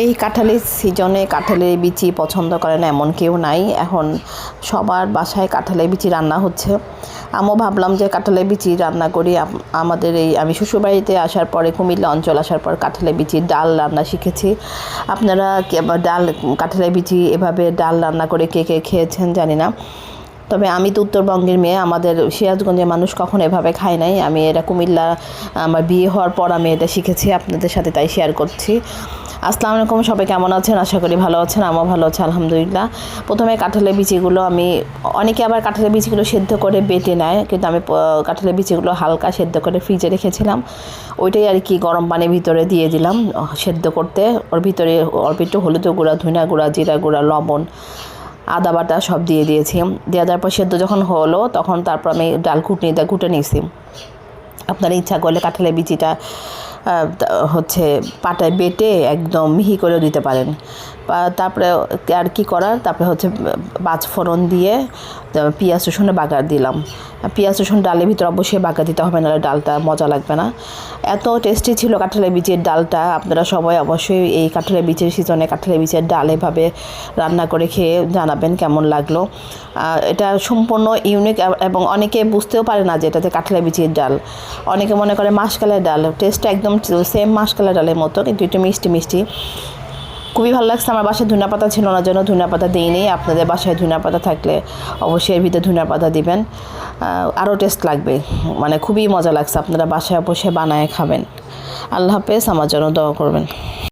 এই কাঁঠালের সিজনে কাঁঠালের বিচি পছন্দ করে না এমন কেউ নাই। এখন সবার বাসায় কাঁঠালের বিচি রান্না হচ্ছে। আমিও ভাবলাম যে কাঁঠালের বিচি রান্না করি। আমাদের এই, আমি শ্বশুরবাড়িতে আসার পরে, কুমিল্লা অঞ্চল আসার পর কাঁঠালের বিচির ডাল রান্না শিখেছি। আপনারা ডাল, কাঁঠালের বিচি এভাবে ডাল রান্না করে কে কে খেয়েছেন জানি না। তবে আমি তো উত্তরবঙ্গের মেয়ে, আমাদের সিরাজগঞ্জের মানুষ কখনো এভাবে খায় নাই। আমি এটা কুমিল্লা, আমার বিয়ে হওয়ার পর আমি এটা শিখেছি, আপনাদের সাথে তাই শেয়ার করছি। আসসালামু আলাইকুম, সবাই কেমন আছেন? আশা করি ভালো আছেন, আমিও ভালো আছি, আলহামদুলিল্লাহ। প্রথমে কাঁঠালের বিচিগুলো আমি, অনেকে আবার কাঁঠালের বিচিগুলো সেদ্ধ করে বেটে নেয়, কিন্তু আমি কাঁঠালের বিচিগুলো হালকা সেদ্ধ করে ফ্রিজে রেখেছিলাম। ওইটাই আর কি গরম পানির ভিতরে দিয়ে দিলাম সেদ্ধ করতে। ওর ভিতরে অল্প একটু হলুদ গুঁড়া, ধনিয়া গুঁড়া, জিরা গুঁড়া, লবণ, আদা বাটা সব দিয়ে দিয়েছি। দিয়ে দেওয়ার পর সেদ্ধ যখন হলো, তখন তারপর আমি ডাল কুটনিতে কুটে নিয়েছি। আপনার ইচ্ছা করলে কাঁঠালের বিচিটা হচ্ছে পাটায় বেটে একদম মিহি করেও দিতে পারেন। তারপরে আর কি করার? তারপরে হচ্ছে পাঁচ ফোড়ন দিয়ে পেঁয়াজ, রসুনে বাগার দিলাম। পেঁয়াজ, রসুন, ডালের ভিতরে অবশ্যই বাগা দিতে হবে, নাহলে ডালটা মজা লাগবে না। এত টেস্টি ছিল কাঁঠালের বীজের ডালটা, আপনারা সবাই অবশ্যই এই কাঁঠালের বীজের সিজনে কাঁঠালের বীজের ডাল এভাবে রান্না করে খেয়ে জানাবেন কেমন লাগল। এটা সম্পূর্ণ ইউনিক এবং অনেকে বুঝতেও পারে না যে এটাতে কাঁঠালের বীজের ডাল। অনেকে মনে করে মাসকালের ডাল টেস্টটা একদম সেম মাসকালের ডালের মতো, কিন্তু একটু মিষ্টি মিষ্টি। খুবই ভালো লাগছে। আমার বাসায় ধুনা পাতা ছিল না জন্য ধুনা পাতা দিইনি আপনাদের বাসায় ধুনা পাতা থাকলে অবশ্যই এর ভিতরে ধুনা পাতা দিবেন। আরও টেস্ট লাগবে। মানে খুবই মজা লাগছে। আপনারা বাসায় অবশ্যই বানায় খাবেন। আল্লাহ হাফেজ। আমার জন্য দোয়া করবেন।